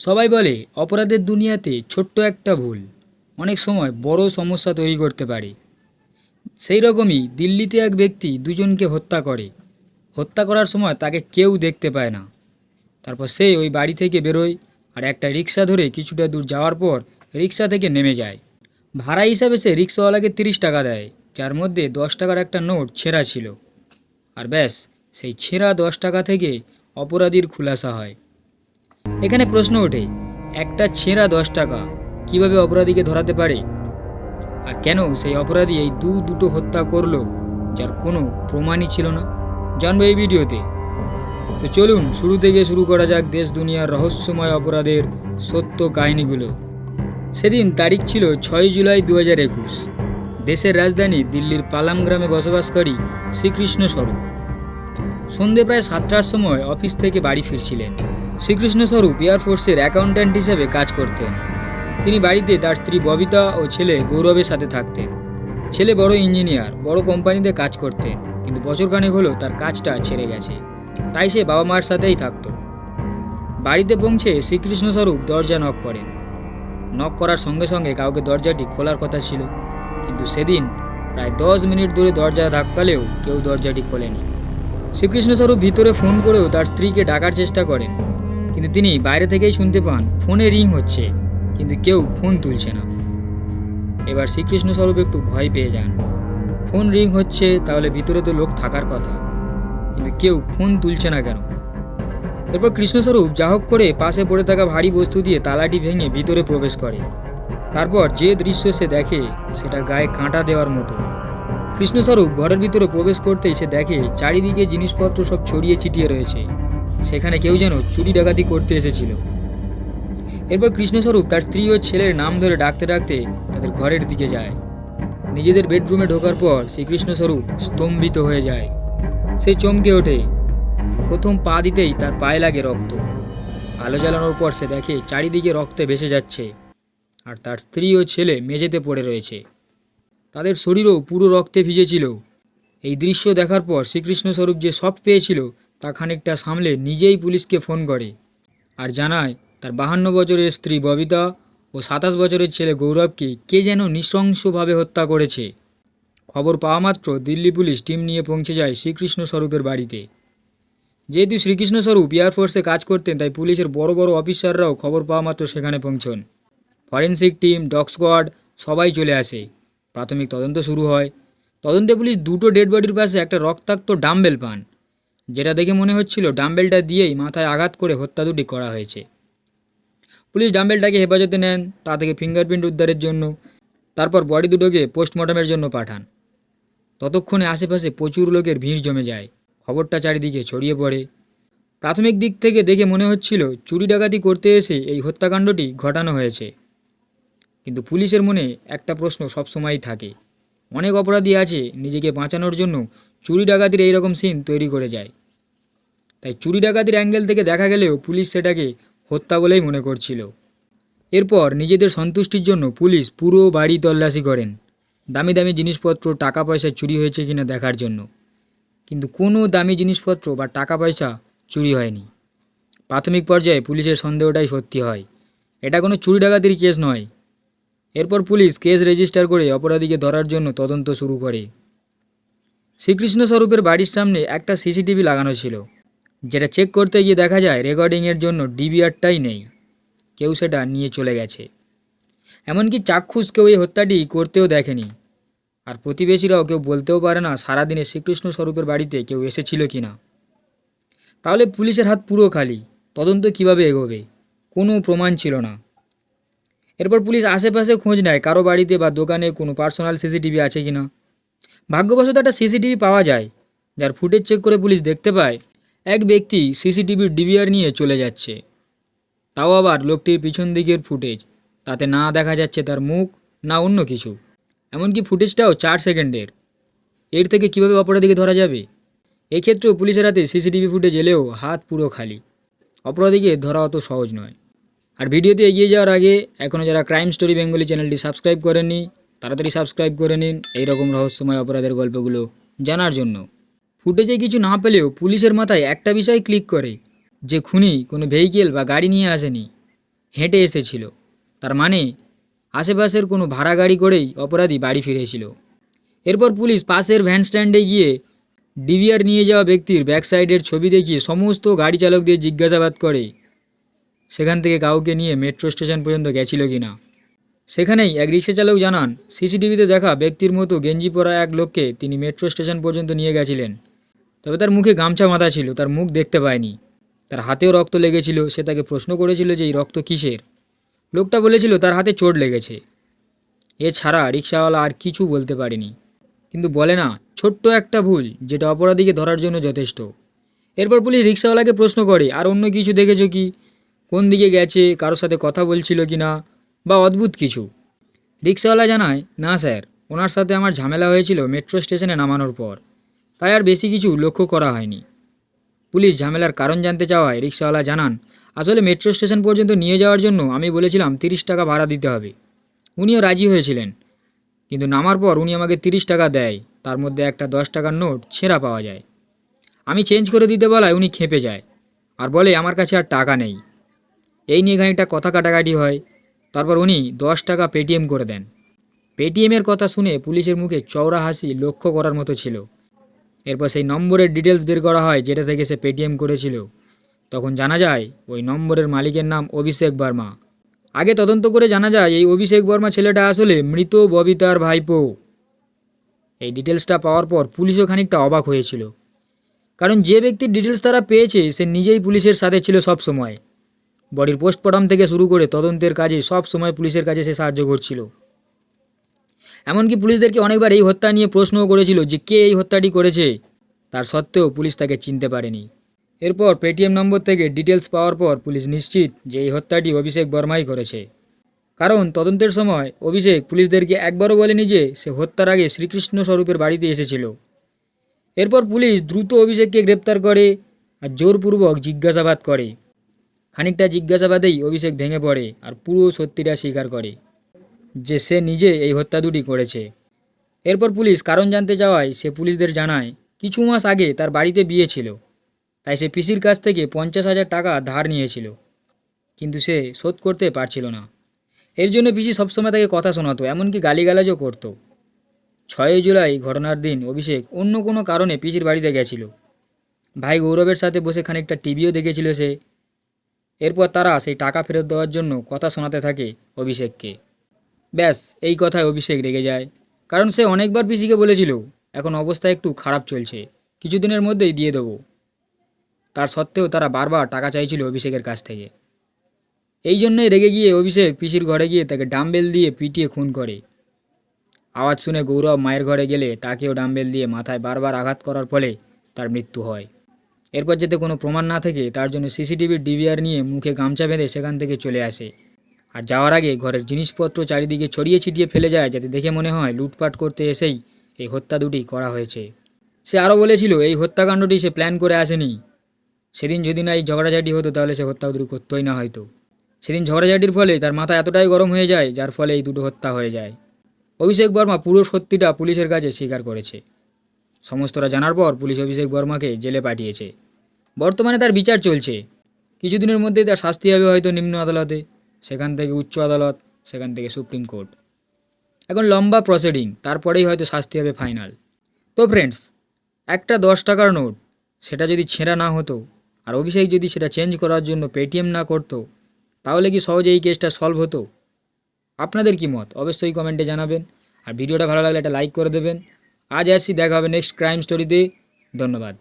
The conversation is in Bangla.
সবাই বলে অপরাধের দুনিয়াতে ছোট্ট একটা ভুল। অনেক সময় বড় সমস্যা তৈরি করতে পারে। সেই রকমই দিল্লিতে এক ব্যক্তি দুজনকে হত্যা করে। হত্যা করার সময় তাকে কেউ দেখতে পায় না। তারপর সে ওই বাড়ি থেকে বেরোয় আর একটা রিক্সা ধরে কিছুটা দূর যাওয়ার পর রিক্সা থেকে নেমে যায়। ভাড়া হিসাবে সে রিক্সাওয়ালাকে তিরিশ টাকা দেয়, যার মধ্যে দশ টাকার একটা নোট ছেঁড়া ছিল। আর ব্যাস, সেই ছেঁড়া দশ টাকা থেকে অপরাধীর খুলাসা হয়। এখানে প্রশ্ন ওঠে, একটা ছেঁড়া দশ টাকা কীভাবে অপরাধীকে ধরাতে পারে? আর কেন সেই অপরাধী এই দু দুটো হত্যা করল, যার কোনো প্রমাণই ছিল না? জানব এই ভিডিওতে। তো চলুন, শুরু থেকে শুরু করা যাক দেশ, দুনিয়ার রহস্যময় অপরাধের সত্য কাহিনীগুলো। সেদিন তারিখ ছিল ছয় জুলাই দু হাজার একুশ। দেশের রাজধানী দিল্লির পালাম গ্রামে বসবাসকারী শ্রীকৃষ্ণ স্বরূপ। সন্ধে প্রায় সাতটার সময় অফিস থেকে বাড়ি ফিরছিলেন। শ্রীকৃষ্ণ স্বরূপ এয়ারফোর্সের অ্যাকাউন্ট্যান্ট হিসেবে কাজ করতেন। তিনি বাড়িতে তার স্ত্রী ববিতা ও ছেলে গৌরবের সাথে থাকতেন। ছেলে বড় ইঞ্জিনিয়ার বড় কোম্পানিতে কাজ করতেন, কিন্তু বছরখানেক হলো তার কাজটা ছেড়ে গেছে। তাই সে বাবা মার সাথেই থাকতো। বাড়িতে পৌঁছে শ্রীকৃষ্ণ স্বরূপ দরজা নক করেন। নক করার সঙ্গে সঙ্গে কাউকে দরজাটি খোলার কথা ছিল, কিন্তু সেদিন প্রায় দশ মিনিট ধরে দরজা ধাক্কালেও কেউ দরজাটি খোলেনি। শ্রীকৃষ্ণ স্বরূপ ভিতরে ফোন করেও তার স্ত্রীকে ডাকার চেষ্টা করেন। কিন্তু তিনি বাইরে থেকেই শুনতে পান, ফোনে রিং হচ্ছে, কিন্তু কেউ ফোন তুলছে না। এবার শ্রীকৃষ্ণ স্বরূপ একটু ভয় পেয়ে যান। ফোন রিং হচ্ছে, তাহলে ভিতরে তো লোক থাকার কথা। কিন্তু কেউ ফোন তুলছে না কেন? এরপর কৃষ্ণস্বরূপ যা হোক করে পাশে পড়ে থাকা ভারী বস্তু দিয়ে তালাটি ভেঙে ভিতরে প্রবেশ করে। তারপর যে দৃশ্য সে দেখে, সেটা গায়ে কাঁটা দেওয়ার মতো। কৃষ্ণস্বরূপ ঘরের ভিতরে প্রবেশ করতেই সে দেখে, চারিদিকে জিনিসপত্র সব ছড়িয়ে ছিটিয়ে রয়েছে। সেখানে কেউ যেন চুরি ডাকাতি করতে এসেছিল। এরপর কৃষ্ণস্বরূপ তার স্ত্রী ও ছেলের নাম ধরে ডাকতে ডাকতে তাদের ঘরের দিকে যায়। নিজেদের বেডরুমে ঢোকার পর শ্রীকৃষ্ণস্বরূপ স্তম্ভিত হয়ে যায়। সে চমকে ওঠে। প্রথম পা দিতেই তার পায়ে লাগে রক্ত। আলো জ্বালানোর পর সে দেখে চারিদিকে রক্তে ভেসে যাচ্ছে। আর তার স্ত্রী ও ছেলে মেঝেতে পড়ে রয়েছে। তাদের শরীরও পুরো রক্তে ভিজেছিল। এই দৃশ্য দেখার পর শ্রীকৃষ্ণ স্বরূপ যে শখ পেয়েছিল তা খানিকটা সামলে নিজেই পুলিশকে ফোন করে আর জানায়, তার বাহান্ন বছরের স্ত্রী ববিতা ও সাতাশ বছরের ছেলে গৌরবকে কে যেন নৃশংসভাবে হত্যা করেছে। খবর পাওয়া মাত্র দিল্লি পুলিশ টিম নিয়ে পৌঁছে যায় শ্রীকৃষ্ণ স্বরূপের বাড়িতে। যেহেতু শ্রীকৃষ্ণ স্বরূপ এয়ারফোর্সে কাজ করতেন, তাই পুলিশের বড় বড় অফিসাররাও খবর পাওয়া মাত্র সেখানে পৌঁছন। ফরেন্সিক টিম ডগ স্কোয়াড সবাই চলে আসে। প্রাথমিক তদন্ত শুরু হয়। তদন্তে পুলিশ দুটো ডেড বডির পাশে একটা রক্তাক্ত ডাম্বেল পান, যেটা দেখে মনে হচ্ছিল ডাম্বেলটা দিয়েই মাথায় আঘাত করে হত্যা দুটি করা হয়েছে। পুলিশ ডাম্বেলটাকে হেফাজতে নেন, তা থেকে ফিঙ্গারপ্রিন্ট উদ্ধারের জন্য, তারপর বডি দুটোকে পোস্টমর্টমের জন্য পাঠান। ততক্ষণে আশেপাশে প্রচুর লোকের ভিড় জমে যায়, খবরটা চারিদিকে ছড়িয়ে পড়ে। প্রাথমিক দিক থেকে দেখে মনে হচ্ছিল চুরি ডাকাতি করতে এসে এই হত্যাকাণ্ডটি ঘটানো হয়েছে। কিন্তু পুলিশের মনে একটা প্রশ্ন সবসময়ই থাকে অনেক অপরাধী আছে নিজেকে বাঁচানোর জন্য চুরি ডাকাতির এইরকম সিন তৈরি করে যায়। তাই চুরি ডাকাতির অ্যাঙ্গেল থেকে দেখা গেলেও পুলিশ সেটাকে হত্যা বলেই মনে করছিল। এরপর নিজেদের সন্তুষ্টির জন্য পুলিশ পুরো বাড়ি তল্লাশি করেন। দামি দামি জিনিসপত্র, টাকা পয়সা চুরি হয়েছে কিনা দেখার জন্য। কিন্তু কোনো দামি জিনিসপত্র বা টাকা পয়সা চুরি হয়নি। প্রাথমিক পর্যায়ে পুলিশের সন্দেহটাই সত্যি হয়। এটা কোনো চুরি ডাকাতির কেস নয়। এরপর পুলিশ কেস রেজিস্টার করে অপরাধীকে ধরার জন্য তদন্ত শুরু করে। শ্রীকৃষ্ণ স্বরূপের বাড়ির সামনে একটা সিসিটিভি লাগানো ছিল, যেটা চেক করতে গিয়ে দেখা যায় রেকর্ডিংয়ের জন্য ডিবিআরটাই নেই। কেউ সেটা নিয়ে চলে গেছে। এমনকি চাক্ষুষ কেউ এই হত্যাটি করতেও দেখেনি। আর প্রতিবেশীরাও কেউ বলতেও পারে না সারাদিনে শ্রীকৃষ্ণ স্বরূপের বাড়িতে কেউ এসেছিল কি না তাহলে পুলিশের হাত পুরো খালি, তদন্ত কীভাবে এগোবে? কোনো প্রমাণ ছিল না। এরপর পুলিশ আশেপাশে খোঁজ নেয় কারও বাড়িতে বা দোকানে কোনো পার্সোনাল সিসিটিভি আছে কি না। ভাগ্যবশত একটা সিসিটিভি পাওয়া যায়, যার ফুটেজ চেক করে পুলিশ দেখতে পায়, এক ব্যক্তি সিসিটিভির ডিভিআর নিয়ে চলে যাচ্ছে। তাও আবার লোকটির পিছন দিকের ফুটেজ, তাতে না দেখা যাচ্ছে তার মুখ, না অন্য কিছু। এমনকি ফুটেজটাও চার সেকেন্ডের। এর থেকে কীভাবে অপরাধীকে ধরা যাবে? এক্ষেত্রেও পুলিশের হাতে সিসিটিভি ফুটেজ এলেও হাত পুরো খালি। অপরাধীকে ধরা অত সহজ নয়। আর ভিডিওতে এগিয়ে যাওয়ার আগে এখনও যারা ক্রাইম স্টোরি বেঙ্গলি চ্যানেলটি সাবস্ক্রাইব করেননি, তাড়াতাড়ি সাবস্ক্রাইব করে নিন। এইরকম রহস্যময় অপরাধের গল্পগুলো জানার জন্য। ফুটেজে কিছু না পেলেও পুলিশের মাথায় একটা বিষয় ক্লিক করে, যে খুনি কোনো ভেহিকেল বা গাড়ি নিয়ে আসেনি, হেঁটে এসেছিল। তার মানে আশেপাশের কোনো ভাড়া গাড়ি করেই অপরাধী বাড়ি ফিরেছিল। এরপর পুলিশ পাশের ভ্যান স্ট্যান্ডে গিয়ে ডিভিআর নিয়ে যাওয়া ব্যক্তির ব্যাক সাইডের ছবি দেখিয়ে সমস্ত গাড়ি চালকদের জিজ্ঞাসাবাদ করে সেখান থেকে কাউকে নিয়ে মেট্রো স্টেশন পর্যন্ত গেছিল কি না? সেখানেই এক রিক্সা চালক জানান, সিসিটিভিতে দেখা ব্যক্তির মতো গেঞ্জি পরা এক লোককে তিনি মেট্রো স্টেশন পর্যন্ত নিয়ে গেছিলেন। তবে তার মুখে গামছা বাঁধা ছিল, তার মুখ দেখতে পায়নি। তার হাতেও রক্ত লেগেছিল, সে তাকে প্রশ্ন করেছিল যে এই রক্ত কিসের? লোকটা বলেছিল, তার হাতে চোট লেগেছে। এছাড়া রিক্সাওয়ালা আর কিছু বলতে পারেনি। কিন্তু বলে না, ছোট্ট একটা ভুল, যেটা অপরাধীকে ধরার জন্য যথেষ্ট। এরপর পুলিশ রিক্সাওয়ালাকে প্রশ্ন করে, আর অন্য কিছু দেখেছ কি? কোন দিকে গেছে, কারোর সাথে কথা বলছিল কি না বা অদ্ভুত কিছু। রিক্সাওয়ালা জানায়, না স্যার, ওনার সাথে আমার ঝামেলা হয়েছিল মেট্রো স্টেশনে নামানোর পর। তাই আর বেশি কিছু লক্ষ্য করা হয়নি। পুলিশ ঝামেলার কারণ জানতে চাওয়ায় রিক্সাওয়ালা জানান, আসলে মেট্রো স্টেশন পর্যন্ত নিয়ে যাওয়ার জন্য আমি বলেছিলাম তিরিশ টাকা ভাড়া দিতে হবে। উনিও রাজি হয়েছিলেন। কিন্তু নামার পর উনি আমাকে তিরিশ টাকা দেয়। তার মধ্যে একটা দশ টাকার নোট ছেঁড়া পাওয়া যায়। আমি চেঞ্জ করে দিতে বলায় উনি খেপে যায়। আর বলে, আমার কাছে আর টাকা নেই। এই নিয়ে খানিকটা কথা কাটাকাটি হয়। তারপর উনি দশ টাকা পেটিএম করে দেন। পেটিএমের কথা শুনে পুলিশের মুখে চওড়া হাসি লক্ষ্য করার মতো ছিল। এরপর সেই নম্বরের ডিটেলস বের করা হয় যেটা থেকে সে পেটিএম করেছিল। তখন জানা যায়, ওই নম্বরের মালিকের নাম অভিষেক বর্মা। আগে তদন্ত করে জানা যায়, এই অভিষেক বর্মা ছেলেটা আসলে মৃত ববিতার ভাইপো। এই ডিটেলসটা পাওয়ার পর পুলিশও খানিকটা অবাক হয়েছিল। কারণ যে ব্যক্তির ডিটেলস তারা পেয়েছে, সে নিজেই পুলিশের সাথে ছিল সব সময় বডির পোস্টমর্টম থেকে শুরু করে তদন্তের কাজে সব সময় পুলিশের কাছে সে সাহায্য করছিল। এমনকি পুলিশদেরকে অনেকবার এই হত্যা নিয়ে প্রশ্নও করেছিল যে কে এই হত্যাটি করেছে। তার সত্ত্বেও পুলিশ তাকে চিনতে পারেনি। এরপর পেটিএম নম্বর থেকে ডিটেলস পাওয়ার পর পুলিশ নিশ্চিত যে এই হত্যাটি অভিষেক বর্মাই করেছে। কারণ তদন্তের সময় অভিষেক পুলিশদেরকে একবারও বলেনি যে সে হত্যার আগে শ্রীকৃষ্ণ স্বরূপের বাড়িতে এসেছিল। এরপর পুলিশ দ্রুত অভিষেককে গ্রেপ্তার করে আর জোরপূর্বক জিজ্ঞাসাবাদ করে। খানিকটা জিজ্ঞাসাবাদেই অভিষেক ভেঙে পড়ে আর পুরো সত্যিটা স্বীকার করে যে সে নিজে এই হত্যা দুটি করেছে। এরপর পুলিশ কারণ জানতে চাওয়ায় সে পুলিশদের জানায়, কিছু মাস আগে তার বাড়িতে বিয়ে ছিল, তাই সে পিসির কাছ থেকে পঞ্চাশ হাজার টাকা ধার নিয়েছিল, কিন্তু সে শোধ করতে পারছিল না। এর জন্য পিসি সবসময় তাকে কথা শোনাতো, এমনকি গালিগালাজও করতো। ছয়ই জুলাই ঘটনার দিন অভিষেক অন্য কোনো কারণে পিসির বাড়িতে গেছিল। ভাই গৌরবের সাথে বসে খানিকটা টিভিও দেখেছিল সে এরপর তারা সেই টাকা ফেরত দেওয়ার জন্য কথা শোনাতে থাকে অভিষেককে। ব্যাস, এই কথায় অভিষেক রেগে যায়। কারণ সে অনেকবার পিসিকে বলেছিল, এখন অবস্থা একটু খারাপ চলছে, কিছুদিনের মধ্যেই দিয়ে দেবো। তার সত্ত্বেও তারা বারবার টাকা চাইছিল অভিষেকের কাছ থেকে। এই জন্যই রেগে গিয়ে অভিষেক পিসির ঘরে গিয়ে তাকে ডাম্বেল দিয়ে পিটিয়ে খুন করে। আওয়াজ শুনে গৌরব মায়ের ঘরে গেলে তাকেও ডাম্বেল দিয়ে মাথায় বারবার আঘাত করার ফলে তার মৃত্যু হয়। এরপর যাতে কোনো প্রমাণ না থাকে, তার জন্য সিসিটিভির ডিভিআর নিয়ে মুখে গামছা বেঁধে সেখান থেকে চলে আসে। আর যাওয়ার আগে ঘরের জিনিসপত্র চারিদিকে ছড়িয়ে ছিটিয়ে ফেলে যায়, যাতে দেখে মনে হয় লুটপাট করতে এসেই এই হত্যা দুটি করা হয়েছে। সে আরও বলেছিল, এই হত্যাকাণ্ডটি সে প্ল্যান করে আসেনি। সেদিন যদি না এই ঝগড়াঝাটি হতো, তাহলে সে হত্যা দুটি করতোই না হয়তো। সেদিন ঝগড়াঝাটির ফলে তার মাথা এতটাই গরম হয়ে যায়, যার ফলে এই দুটো হত্যা হয়ে যায়। অভিষেক বর্মা পুরো সত্যিটা পুলিশের কাছে স্বীকার করেছে। সমস্তটা জানার পর পুলিশ অভিষেক বর্মাকে জেলে পাঠিয়েছে। বর্তমানে তার বিচার চলছে। কিছুদিনের মধ্যেই তার শাস্তি হবে হয়তো নিম্ন আদালতে, সেখান থেকে উচ্চ আদালত, সেখান থেকে সুপ্রিম কোর্ট। এখন লম্বা প্রসিডিং, তারপরেই হয়তো শাস্তি হবে ফাইনাল। তো ফ্রেন্ডস একটা দশ টাকার নোট, সেটা যদি ছেঁড়া না হতো, আর অভিষেক যদি সেটা চেঞ্জ করার জন্য পেটিএম না করতো, তাহলে কি সহজে এই কেসটা সলভ হতো? আপনাদের কি মত? অবশ্যই কমেন্টে জানাবেন। আর ভিডিওটা ভালো লাগলে একটা লাইক করে দেবেন। আজ আসছি দেখা হবে নেক্সট ক্রাইম স্টোরিতে ধন্যবাদ।